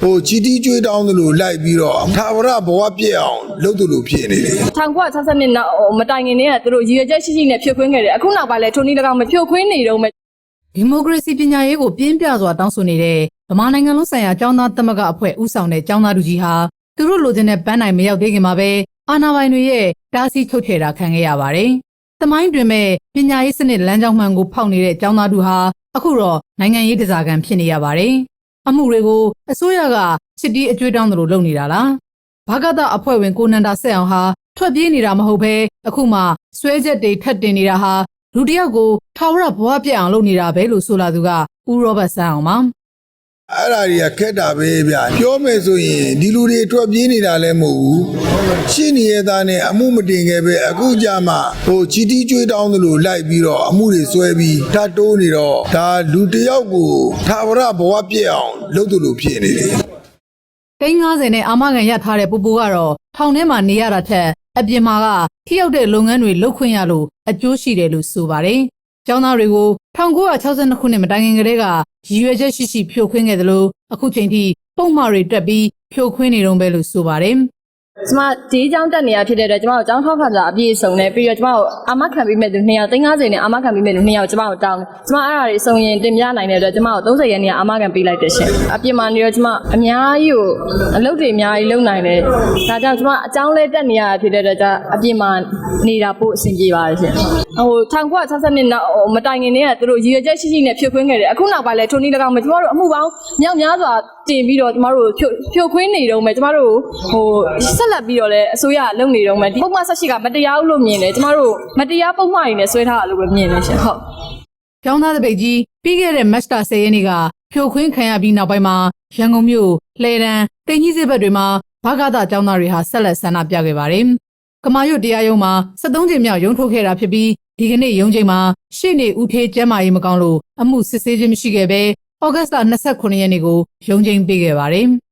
ဟိုကြီးတီးကျွေးတောင်းသလိုလိုက်ပြီးတော့သာဝရဘဝပြည့်အောင်လုပ်သလိုဖြစ်နေတယ်1962နှစ်နောက်မတိုင်ခင်တည်းကသူတို့ရည်ရွယ်ချက်ရှိရှိနဲ့ဖြိုခွင်းခဲ့တယ်အခုနောက်ပိုင်းလဲထိုနည်း၎င်းမဖြိုခွင်းနေတော့မယ်ဒီမိုကရေစီပညာရေးကိုပြင်းပြစွာတောင်းဆိုနေတဲ့ဗမာနိုင်ငံလုံးဆိုင်ရာကျောင်းသားသမဂ္ဂအဖွဲ့ဦးဆောင်တဲ့ကျောင်းသားလူကြီးဟာသူတို့လိုချင်တဲ့ပန်းနိုင်မရောက်သေးခင်မှာပဲအာဏာပိုင်တွေရဲ့တားဆီးထုတ်ထည်တာခံခဲ့ရပါတယ်။သမိုင်းတွင်မဲ့ပညာရေးစနစ်လမ်းကြောင်းမှန်ကိုဖောက်နေတဲ့ကျောင်းသားတို့ဟာအခုတော့နိုင်ငံရေးတစားကံဖြစ်နေရပါတယ် အမှုတွေကိုအစိုးရကစစ်တီးအကျွေးတောင်းသလိုလုပ်နေတာလား။ဘာကတအဖွဲ့ဝင်ကိုနန္ဒာဆက်အောင်ဟာထွက်ပြေးနေတာမဟုတ်ဘဲအခုမှစွဲချက်တွေထပ်တင်နေတာဟာလူတစ်ယောက်ကိုထာဝရဘဝပြည့်အောင်လုပ်နေတာပဲလို့ဆိုလာသူကဦးရောဘတ်ဆန်းအောင်ပါအဲ့ဒါတွေကခက်တာပဲဗျပြောမယ်ဆိုရင်ဒီလူတွေထွက်ပြေးနေတာလည်းမဟုတ်ဘူးရှင်းနေရသားနဲ့အမှုမတင်ခဲ့ပဲအခုကြမှာဟိုချီတီကျွေးတောင်းသလိုလိုက်ပြီးတော့အမှုတွေဆွဲပြီးဓာတ်တိုးနေတော့ဒါလူတစ်ယောက်ကိုသာဝရဘဝပြည့်အောင် လုပ်သလိုဖြစ်နေတယ်တိန်း90နဲ့အာမခံရထားတဲ့ပူပူကတော့ထောင်ထဲမှာနေရတာထက်အပြင်မှာကထိရောက်တဲ့လုပ်ငန်းတွေလုပ်ခွင့်ရလို့အကျိုးရှိတယ်လို့ဆိုပါတယ်။ကျောင်းသားတွေကို1962ခုနှစ်မတိုင်ခင်ကတည်းကရည်ရွယ်ချက်ရှိရှိဖြိုခွင်းခဲ့တယ်လို့အခုချိန်ထိပုံမှားတွေတက်ပြီးဖြိုခွင်းနေတော့ပဲလို့ဆိုပါတယ်။ ကျမဒီအကြောင်းတက်နေရဖြစ်တဲ့အတွက်ကျမတို့အကြောင်းထောက်ခံစာအပြည့်အစုံနဲ့ပြီးတော့ကျမတို့အာမခံပေးမဲ့သူ2ယောက်350နဲ့အာမခံပေးမဲ့သူ2ယောက်ကျမတို့တောင်းတယ်ကျမအဲ့ဒါတွေစုံရင်တင်ပြနိုင်တဲ့အတွက်ကျမတို့30ရက်နေ့အာမခံပေးလိုက်တယ်ရှင်အပြင်မှာနေတော့ကျမအများကြီးကိုအလုပ်တွေအများကြီးလုပ်နိုင်တယ်ဒါကြောင့်ကျမအကြောင်းလဲတက်နေရတာဖြစ်တဲ့အတွက်ကျအပြင်မှာနေတာပို့အဆင်ပြေပါတယ်ရှင်ဟို1962နှစ်နောက်ဟိုမတိုင်ခင်တည်းကသူတို့ရည်ရွယ်ချက်ရှိရှိနဲ့ဖြိုခွင်းခဲ့တယ်အခုနောက်ပိုင်းလဲထုံနီ၎င်းမကျမတို့အမှုပေါင်းမြောက်များစွာတင်ပြီးတော့ကျမတို့ဖြိုဖြိုခွင်းနေတော့မယ်ကျမတို့ဟိုဆက်လက်ပြီးတော့လဲအစိုးရလုပ်နေတော့မယ်ဒီပုံမှန်ဆက်ရှိကမတရားဘူးလို့မြင်တယ်ကျမတို့မတရားပုံမှန်တွေနဲ့ဆွဲထားတာလို့ပဲမြင်တယ်ရှင်ဟုတ်ကျောင်းသားတပိတ်ကြီးပြီးခဲ့တဲ့မတ်စတာ10ရက်နေ့ကဖြိုခွင်းခံရပြီးနောက်ပိုင်းမှာရန်ကုန်မြို့လှည်တန်းတင်ကြီးစစ်ဘက်တွေမှာဘာကတာကျောင်းသားတွေဟာဆက်လက်ဆန္ဒပြခဲ့ပါတယ်။ကမာရွတ်တရားရုံးမှာ73ကြိမ်မြောက်ရုံးထုတ်ခဲ့တာဖြစ်ပြီးဒီကနေ့ရုံးချိန်မှာရှေ့နေဦးဖေးကျမ်းမာရေးမကောင်းလို့အမှုစစ်ဆေးခြင်းမရှိခဲ့ဘဲဩဂတ်စ်လ29ရက်နေ့ကိုရုံးချိန်ပေးခဲ့ပါတယ်။